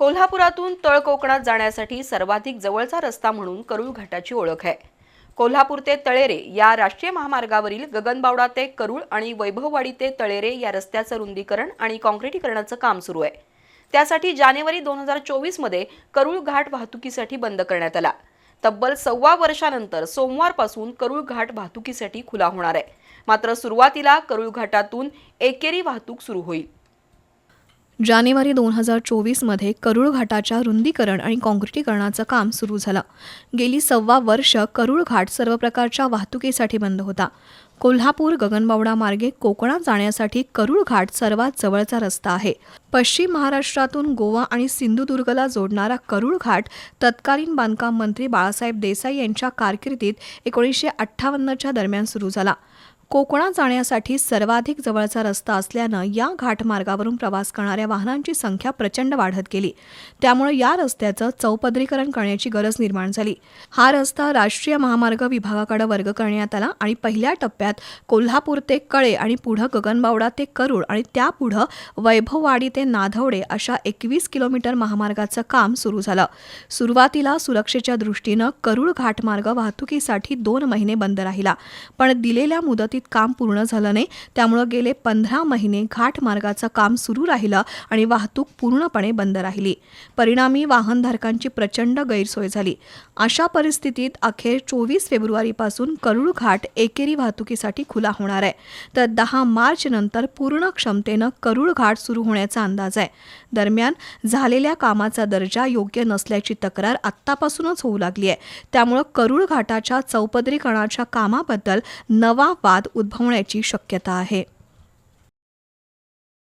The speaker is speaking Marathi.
कोल्हापुरातून तळ कोकणात जाण्यासाठी सर्वाधिक जवळचा रस्ता म्हणून करूळ घाटाची ओळख आहे. कोल्हापूर ते तळेरे या राष्ट्रीय महामार्गावरील गगनबावडा ते करूळ आणि वैभववाडी ते तळेरे या रस्त्याचं रुंदीकरण आणि काँक्रिटीकरणाचं काम सुरू आहे. त्यासाठी जानेवारी दोन हजार चोवीसमध्ये करूळ घाट वाहतुकीसाठी बंद करण्यात आला. तब्बल सव्वा वर्षानंतर सोमवारपासून करूळ घाट वाहतुकीसाठी खुला होणार आहे. मात्र सुरुवातीला करूळ घाटातून एकेरी वाहतूक सुरू होईल. जानेवारी दोन हजार चोवीसमध्ये करूळ घाटाच्या रुंदीकरण आणि काँक्रिटीकरणाचं काम सुरू झालं. गेली सव्वा वर्ष करूळ घाट सर्व प्रकारच्या वाहतुकीसाठी बंद होता. कोल्हापूर गगनबावडा मार्गे कोकणात जाण्यासाठी करूळ घाट सर्वात जवळचा रस्ता आहे. पश्चिम महाराष्ट्रातून गोवा आणि सिंधुदुर्गला जोडणारा करूळ घाट तत्कालीन बांधकाम मंत्री बाळासाहेब देसाई यांच्या कारकिर्दीत एकोणीसशे अठ्ठावन्नच्या दरम्यान सुरू झाला. कोकणात जाण्यासाठी सर्वाधिक जवळचा रस्ता असल्यानं या घाटमार्गावरून प्रवास करणाऱ्या वाहनांची संख्या प्रचंड वाढत गेली. त्यामुळे या रस्त्याचं चौपदरीकरण करण्याची गरज निर्माण झाली. हा रस्ता राष्ट्रीय महामार्ग विभागाकडे वर्ग करण्यात आला आणि पहिल्या टप्प्यात कोल्हापूर ते कळे आणि पुढं गगनबावडा ते करूळ आणि त्यापुढं वैभववाडी ते नाधवडे अशा एकवीस किलोमीटर महामार्गाचं काम सुरू झालं. सुरुवातीला सुरक्षेच्या दृष्टीनं करूळ घाटमार्ग वाहतुकीसाठी दोन महिने बंद राहिला पण दिलेल्या मुदतीत काम पूर्ण झालं नाही. त्यामुळं गेले पंधरा महिने घाट मार्गाचं काम सुरू राहिलं आणि वाहतूक पूर्णपणे बंद राहिली. परिणामी वाहनधारकांची प्रचंड गैरसोय झाली. अशा परिस्थितीत अखेर चोवीस फेब्रुवारीपासून करूळ घाट एकेरी वाहतुकीसाठी खुला होणार आहे. तर दहा मार्च नंतर पूर्ण क्षमतेनं करूळ घाट सुरू होण्याचा अंदाज आहे. दरम्यान झालेल्या कामाचा दर्जा योग्य नसल्याची तक्रार आत्तापासूनच होऊ लागली आहे. त्यामुळं करूळ घाटाच्या चौपदरीकरणाच्या कामाबद्दल नवा वाद उद्भवण्याची शक्यता आहे.